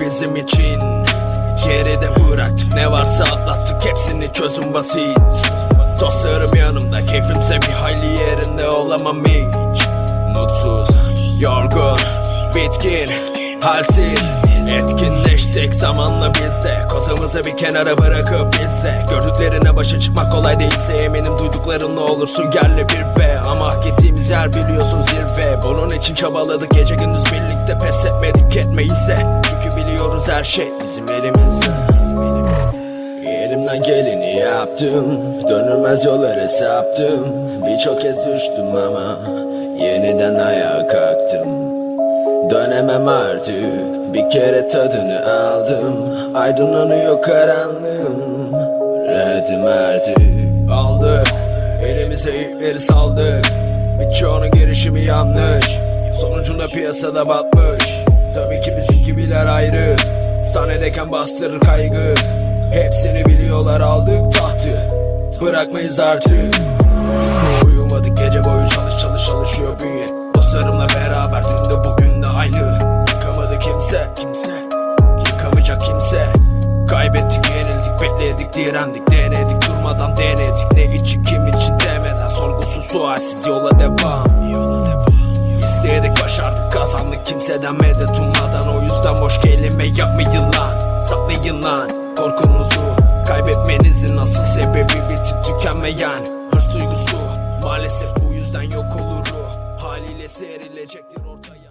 bizim için. Geride bıraktık ne varsa atlattık hepsini çözüm basit. Dostlarım yanımda keyfimse bir hayli yerinde olamam hiç. Mutsuz, yorgun, bitkin, halsiz. Etkinleştik zamanla biz de Kozamızı bir kenara bırakıp biz de Gördüklerine başa çıkmak kolay değilse Eminim duyduklarınla olursun yerle bir be. Ama hak ettiğimiz yer biliyorsun zirve. Bunun için çabaladık gece gündüz birlikte her şey bizim elimizde Bizim elimizde. Elimden geleni yaptım Dönülmez yollara saptım. Birçok kez düştüm ama Yeniden ayağa kalktım. Dönemem artık Bir kere tadını aldım. Aydınlanıyor karanlığım Rahatım artık. Aldık Elimize ipleri saldık. Birçoğunun girişimi yanlış Sonucunda piyasada batmış. Tabii ki bizim gibiler ayrı Sahnedeyken bastırır kaygı. Hepsini biliyorlar aldık tahtı. Bırakmayız artık. Uyumadık gece boyu çalış çalış çalışıyor bünye Dostlarımla beraber dün de bugün de aynı. Yıkamadı kimse kimse. Yıkamayacak kimse. Kaybettik yenildik bekledik direndik Denedik. Durmadan denedik kimseden medet ummadan O yüzden boş kelime yapmayın lan. Saklayın lan korkunuzu. Kaybetmenizin asıl sebebi bitip tükenmeyen Hırs duygusu. Maalesef bu yüzden yok olur Haliyle serilecektir ortaya